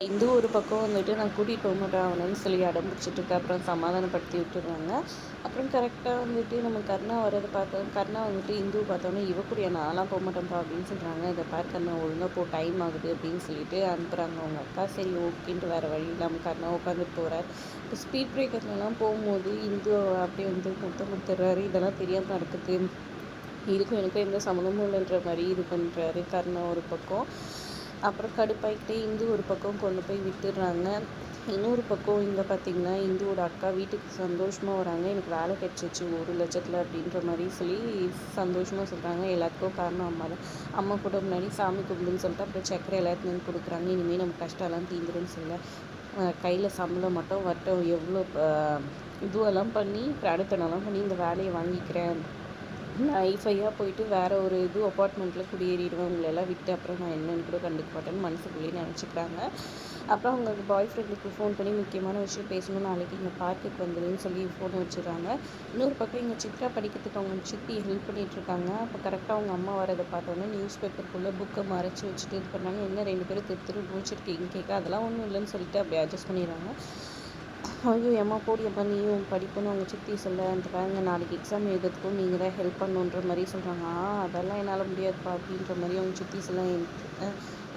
இந்த ஒரு பக்கம் வந்துட்டு நான் கூட்டிகிட்டு போக மாட்டேன் அவனன்னு சொல்லி அடம் இருக்க அப்புறம் சமாதானப்படுத்தி விட்டுடுறாங்க அப்புறம் கரெக்டாக வந்துட்டு நம்ம கர்ணா வரதை பார்த்தோம் கர்ணா வந்துட்டு இந்து பார்த்தோன்னே இவ கூடிய? நான்லாம் போக மாட்டேன்ப்பா அப்படின்னு சொல்கிறாங்க இதை பார்த்து கர்ணா ஒழுங்காக போ டைம் ஆகுது அப்படின்னு சொல்லிட்டு அனுப்புகிறாங்க அவங்க அக்கா சரி ஓகேன்ட்டு வேறு வழி இல்லாமல் கர்ணா உட்காந்துட்டு போகிறார் இப்போ ஸ்பீட் பிரேக்கர்லாம் போகும்போது இந்து அப்படியே வந்து முத்தம் கொடுத்துட்றாரு இதெல்லாம் தெரியாமல் நடக்குது. இதுக்கும் எனக்கும் எந்த சம்மந்தமும் இல்லைன்ற மாதிரி இது பண்ணுறாரு கர்ணா ஒரு பக்கம். அப்புறம் கடுப்பாயிக்கிட்டே இந்து ஒரு பக்கம் கொண்டு போய் விட்டுடுறாங்க. இன்னொரு பக்கம் இங்கே பார்த்தீங்கன்னா இந்துவோட அக்கா வீட்டுக்கு சந்தோஷமாக வராங்க. எனக்கு வேலை கிடச்சிச்சு ஒரு லட்சத்தில் அப்படின்ற மாதிரி சொல்லி சந்தோஷமாக சொல்கிறாங்க எல்லாத்துக்கும் காரணம் அம்மா தான். அம்மா கூட முன்னாடி சாமி கும்பிடுன்னு சொல்லிட்டு அப்புறம் சக்கரை எல்லாத்துலேயும் கொடுக்குறாங்க. இனிமேல் நம்ம கஷ்டம்லாம் தீந்துருன்னு சொல்ல கையில் சம்பளம் மட்டும் வட்டம் எவ்வளோ இதுவெல்லாம் பண்ணி பிராடத்தனெல்லாம் பண்ணி இந்த வேலையை வாங்கிக்கிறேன். நான் ஐஃபையாக போயிட்டு வேறு ஒரு இது அப்பார்ட்மெண்ட்டில் குடியேறிடுவேன். உங்களெல்லாம் விட்டு அப்புறம் நான் என்னன்னு கூட கண்டுக்க மாட்டேன்னு மனசுக்குள்ளேயே நினச்சிக்கிறாங்க. அப்புறம் அவங்க பாய் ஃப்ரெண்டுக்கு ஃபோன் பண்ணி முக்கியமான விஷயம் பேசணும் நாளைக்கு இங்கே பார்க்குக்கு வந்துடுன்னு சொல்லி ஃபோன் வச்சுருக்காங்க இன்னொரு பக்கம் இங்கே சித்ரா படிக்கிறதுக்கு அவங்க சித்தி ஹெல்ப் பண்ணிகிட்ருக்காங்க அப்போ கரெக்டாக அவங்க அம்மா வரதை பார்த்தோன்னே நியூஸ் பேப்பருக்குள்ளே புக்கை மறைச்சி வச்சுட்டு இது பண்ணாங்க. என்ன ரெண்டு பேரும் திரு திரு முடிச்சிருக்கீங்க கேட்க அதெல்லாம் ஒன்றும் இல்லைன்னு சொல்லிட்டு அப்படி அட்ஜஸ்ட் பண்ணிடுறாங்க. ஐயோ எம்மா போடி அம்மா நீயும் படிக்கணும் அவங்க சித்தி சொல்ல அந்த பாருங்க நாளைக்கு எக்ஸாம் எழுதுறதுக்கும் நீங்கள் தான் ஹெல்ப் பண்ணுன்ற மாதிரி சொல்கிறாங்க ஆ அதெல்லாம் என்னால் முடியாதுப்பா அப்படின்ற மாதிரி அவங்க சித்தி சொல்ல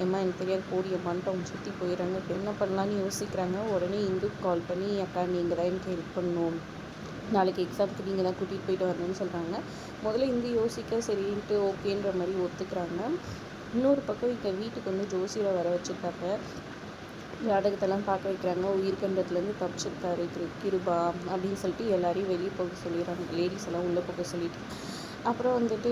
ஏம்மா எனக்கு தெரியாது போடி அம்மான்ட்டு அவங்க சித்தி போயிடுறாங்க. இப்போ என்ன பண்ணலான்னு யோசிக்கிறாங்க. உடனே இந்து கால் பண்ணி அக்கா நீங்கள் தான் எனக்கு ஹெல்ப் பண்ணணும். நாளைக்கு எக்ஸாமுக்கு நீங்கள் தான் கூட்டிகிட்டு போயிட்டு வரணும்னு சொல்கிறாங்க முதல்ல இந்து யோசிக்க சரின்ட்டு ஓகேன்ற மாதிரி ஒத்துக்கிறாங்க. இன்னொரு பக்கம் இங்கே வீட்டுக்கு வந்து ஜோசியில் வர வச்சுருக்காங்க. ஜாதகத்தெல்லாம் பார்க்க வைக்கிறாங்க. உயிர்கண்டத்துலேருந்து தப்பிச்சிருக்காரு திரு கிருபா அப்படின்னு சொல்லிட்டு எல்லாரையும் வெளியே போக சொல்லிடுறாங்க. லேடிஸ் எல்லாம் உள்ளே போக சொல்லிட்டு. அப்புறம் வந்துட்டு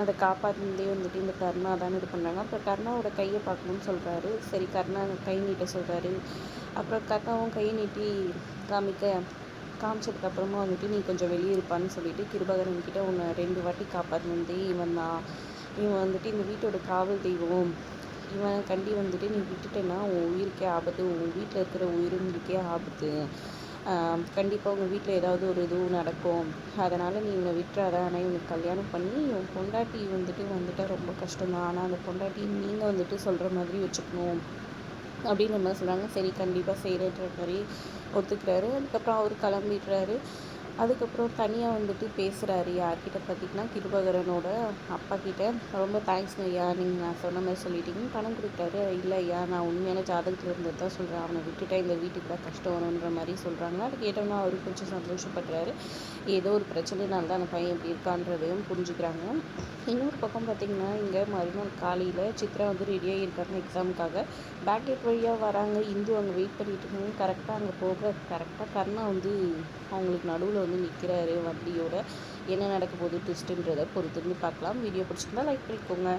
அதை காப்பாற்றினதே வந்துட்டு இந்த கர்ணா தான் இது பண்ணுறாங்க அப்புறம் கர்ணாவோட கையை பார்க்கணும்னு சொல்கிறாரு சரி கர்ணா கை நீட்ட சொல்கிறாரு அப்புறம் கர்ணாவும் கையை நீட்டி காமிக்க காமிச்சதுக்கப்புறமா வந்துட்டு நீ கொஞ்சம் வெளியே இருப்பான்னு சொல்லிட்டு கிருபாகரன் கிட்ட உன்னை ரெண்டு வாட்டி காப்பாற்றினதே இவன் தான். இவன் வந்துட்டு இந்த வீட்டோட காவல் தெய்வம். இவன் கண்டி வந்துட்டு நீ விட்டுட்டேன்னா உன் உயிருக்கே ஆபத்து உன் வீட்டில் இருக்கிற உயிருங்களுக்கே ஆபத்து. கண்டிப்பாக உங்கள் வீட்டில் ஏதாவது ஒரு இதுவும் நடக்கும். அதனால் நீ இவனை விட்டுறாத. ஆனால் இவனுக்கு கல்யாணம் பண்ணி இவன் பொண்டாட்டி வந்துட்டு வந்துட்டால் ரொம்ப கஷ்டம்தான். ஆனால் அந்த பொண்டாட்டி நீங்கள் வந்துட்டு சொல்கிற மாதிரி வச்சுக்கணும். அப்படின்னு நம்ம சொல்கிறாங்க சரி கண்டிப்பாக செய்கிறன்ற மாதிரி ஒத்துக்கிறாரு. அதுக்கப்புறம் அவர் கிளம்பிடுறாரு. அதுக்கப்புறம் தனியாக வந்துட்டு பேசுகிறாரு யார்கிட்ட பார்த்தீங்கன்னா கிருபகரனோட அப்பா கிட்ட. ரொம்ப தேங்க்ஸ்ங்க ஐயா. நீங்கள் நான் சொன்ன மாதிரி சொல்லிட்டீங்க. பணம் கொடுக்குறாரு இல்லை ஐயா நான் உண்மையான ஜாதகத்தில் இருந்தது தான் சொல்கிறேன் அவனை விட்டுட்டேன் இந்த வீட்டுக்கு தான் கஷ்டம் வரும்ன்ற மாதிரி சொல்கிறாங்க அது கேட்டோம்னா அவரு கொஞ்சம் சந்தோஷப்படுறாரு. ஏதோ ஒரு பிரச்சனைனால தான் அந்த பையன் இப்படி இருக்கான்றதையும் புரிஞ்சுக்கிறாங்க. இன்னொரு பக்கம் பார்த்திங்கன்னா இங்கே மறுநாள் காலையில் சித்ரா வந்து ரெடியாக இருக்காங்க எக்ஸாமுக்காக பேக்கெட் வழியாக வராங்க. இந்து அங்கே வெயிட் பண்ணிட்டு இருக்காங்க. கரெக்டாக அங்கே போக கரெக்டாக கர்ணா வந்து அவங்களுக்கு நடுவில் வந்து நிற்கிறாரு வண்டியோட என்ன நடக்க போகுது ட்விஸ்ட்டுன்றதை பொறுத்திருந்து பார்க்கலாம். வீடியோ பிடிச்சிருந்தா லைக் பண்ணிக்கோங்க.